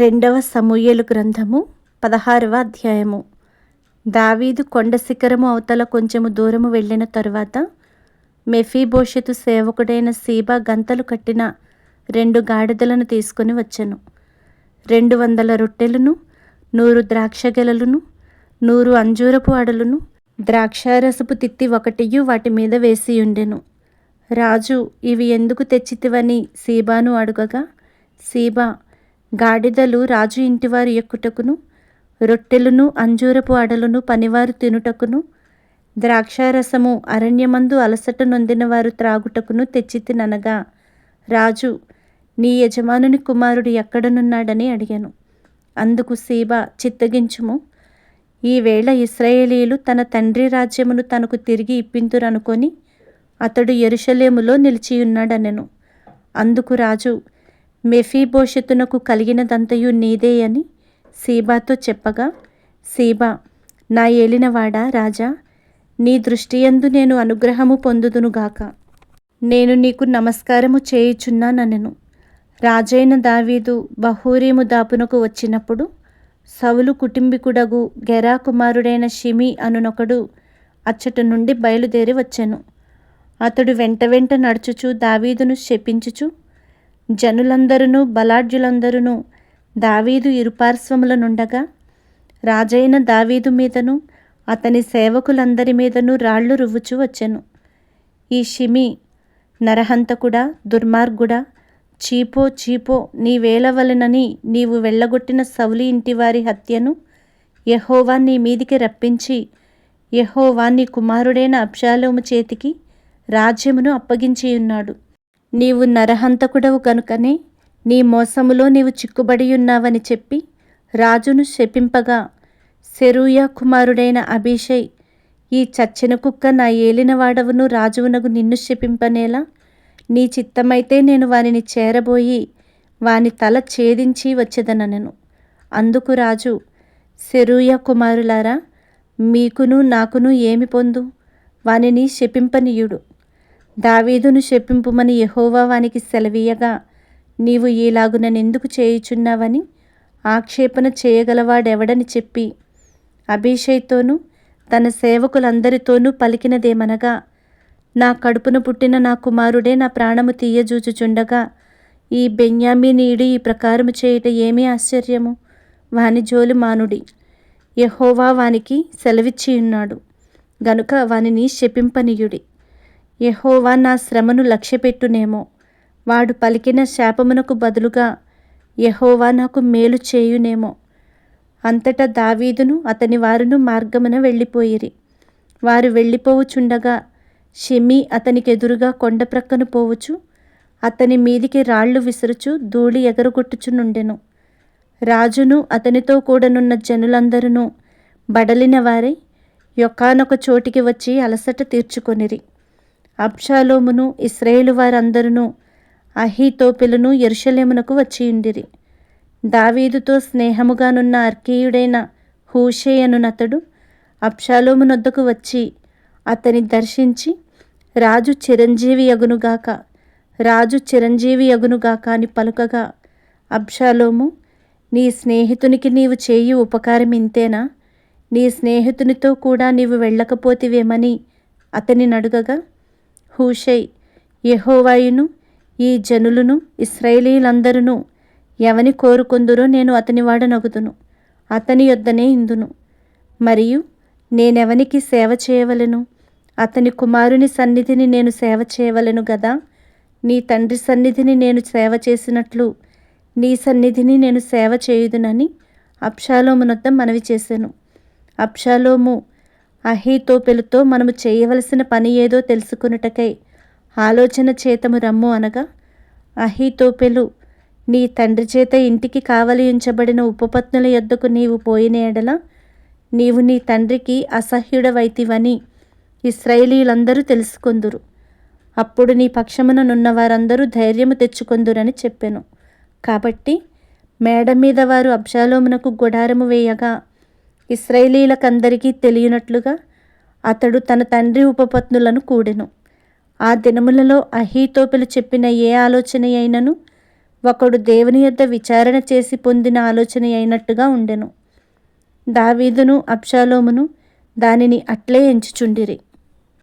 రెండవ సమూయేలు గ్రంథము పదహారవ అధ్యాయము. దావీదు కొండ శిఖరము అవతల కొంచెము దూరము వెళ్ళిన తరువాత మెఫీభోషతు సేవకుడైన సీబా గంతలు కట్టిన రెండు గాడిదలను తీసుకొని వచ్చెను. రెండు వందల రొట్టెలను నూరు ద్రాక్ష గెలలును నూరు అంజూరపు అడలును ద్రాక్షారసపు తిత్తి ఒకటియు వాటి మీద వేసి ఉండెను. రాజు ఇవి ఎందుకు తెచ్చితివని సీబాను అడుగగా సీబా గాడిదలు రాజు ఇంటివారు ఎక్కుటకును రొట్టెలను అంజూరపు అడలును పనివారు తినుటకును ద్రాక్షారసము అరణ్యమందు అలసట నొందిన వారు త్రాగుటకును తెచ్చితిననగా రాజు నీ యజమానుని కుమారుడు ఎక్కడనున్నాడని అడిగాను. అందుకు సీబా చిత్తగించుము. ఈవేళ ఇస్రాయేలీలు తన తండ్రి రాజ్యమును తనకు తిరిగి ఇప్పింతురనుకొని అతడు ఎరుషలేములో నిలిచియున్నాడనెను. అందుకు రాజు మెఫీబోషెతునకు కలిగినదంతయు నీదే అని సీబాతో చెప్పగా సీబా నా ఏలినవాడా రాజా నీ దృష్టియందు నేను అనుగ్రహము పొందుదునుగాక నేను నీకు నమస్కారము చేయుచున్నానెను రాజైన దావీదు బహూరీము దాపునకు వచ్చినప్పుడు సవులు కుటుంబికుడగు గెరా కుమారుడైన షిమి అనునొకడు అచ్చట నుండి బయలుదేరి వచ్చాను. అతడు వెంట వెంట నడుచుచు దావీదును శపించుచు జనులందరూ బలాఢ్యులందరూ దావీదు ఇరుపార్శ్వములనుండగా రాజైన దావీదు మీదను అతని సేవకులందరి మీదను రాళ్ళు రువ్వుచు వచ్చెను. ఈ షిమి నరహంతకుడా దుర్మార్గుడా చీపో చీపో నీ వేలవలనని నీవు వెళ్ళగొట్టిన సౌలి ఇంటివారి హత్యను యహోవా నీ మీదికి రప్పించి యహోవా నీ కుమారుడైన అబ్షాలోము చేతికి రాజ్యమును అప్పగించి ఉన్నాడు నీవు నరహంతకుడవు గనుకనే నీ మోసములో నీవు చిక్కుబడి ఉన్నావని చెప్పి రాజును శపింపగా సెరూయా కుమారుడైన అభిషై ఈ చచ్చిన కుక్క నా ఏలినవాడవును రాజువునకు నిన్ను శపింపనేలా నీ చిత్తమైతే నేను వానిని చేరబోయి వాని తల ఛేదించి వచ్చేదనను అందుకు రాజు సెరూయ కుమారులారా మీకును నాకును ఏమి పొందు? వానిని శపింపనీయుడు. దావీదును శపింపుమని యహోవా వానికి సెలవీయగా నీవు ఈలాగుననెందుకు చేయుచున్నావని ఆక్షేపణ చేయగలవాడెవడని చెప్పి అభిషేక్తోనూ తన సేవకులందరితోనూ పలికినదేమనగా నా కడుపున పుట్టిన నా కుమారుడే నా ప్రాణము తీయజూచుచుండగా ఈ బెన్యామీనీయుడు ఈ ప్రకారము చేయుట ఏమీ ఆశ్చర్యము? వాని జోలు మానుడి. యహోవా వానికి సెలవిచ్చి ఉన్నాడు గనుక వానిని శపింపనీయుడి. యహోవా నా శ్రమను లక్ష్యపెట్టునేమో. వాడు పలికిన శాపమునకు బదులుగా యహోవా నాకు మేలు చేయునేమో. అంతటా దావీదును అతని వారును మార్గమున వెళ్ళిపోయిరి. వారు వెళ్ళిపోవుచుండగా షెమి అతనికి ఎదురుగా కొండ ప్రక్కన పోవచ్చు అతని మీదికి రాళ్ళు విసురుచు ధూళి ఎగరగొట్టుచునుండెను. రాజును అతనితో కూడనున్న జనులందరూ బడలిన వారై యొకానొక చోటికి వచ్చి అలసట తీర్చుకొనిరి. అబ్షాలోమును ఇస్రాయేలు వారందరూ అహీతోపెలును ఎరుషలేమునకు వచ్చియుండిరి. దావీదుతో స్నేహముగానున్న అర్కీయుడైన హూషే అనునతడు అబ్షాలోమునొద్దకు వచ్చి అతని దర్శించి రాజు చిరంజీవి అగునుగాక రాజు చిరంజీవి అగునుగాక అని పలుకగా అబ్షాలోము నీ స్నేహితునికి నీవు చేయు ఉపకారం ఇంతేనా? నీ స్నేహితునితో కూడా నీవు వెళ్ళకపోతివేమని అతని నడుగగా హూషై. యహోవాయును ఈ జనులను ఇస్రాయేలీలందరూ ఎవని కోరుకుందురో నేను అతని వాడనగుదును అతని యొద్దనే ఇందును. మరియు నేనెవనికి సేవ చేయవలను? అతని కుమారుని సన్నిధిని నేను సేవ చేయవలను గదా? నీ తండ్రి సన్నిధిని నేను సేవ చేసినట్లు నీ సన్నిధిని నేను సేవ చేయుదునని అప్షాలోమునొద్ద మనవి చేశాను అప్షాలోము అహీతోపెలుతో మనము చేయవలసిన పని ఏదో తెలుసుకున్నటకై ఆలోచన చేతము రమ్ము అనగా అహీతోపెలు నీ తండ్రి చేత ఇంటికి కావలి ఉంచబడిన ఉపపత్నుల యొద్దకు నీవు పోయిన ఎడల నీవు నీ తండ్రికి అసహ్యుడవైతివని ఇస్రాయేలీలందరూ తెలుసుకొందురు. అప్పుడు నీ పక్షముననున్న వారందరూ ధైర్యము తెచ్చుకొందురని చెప్పెను. కాబట్టి మేడ మీద వారు అబ్షాలోమునకు గుడారము వేయగా ఇస్రాయేలీలకందరికీ తెలియనట్లుగా అతడు తన తండ్రి ఉపపత్నులను కూడెను. ఆ దినములలో అహీతోపెలు చెప్పిన ఏ ఆలోచన అయినను ఒకడు దేవుని యొద్ద విచారణ చేసి పొందిన ఆలోచన అయినట్టుగా ఉండెను. దావీదును అప్షాలోమును దానిని అట్లే ఎంచుచుండిరి.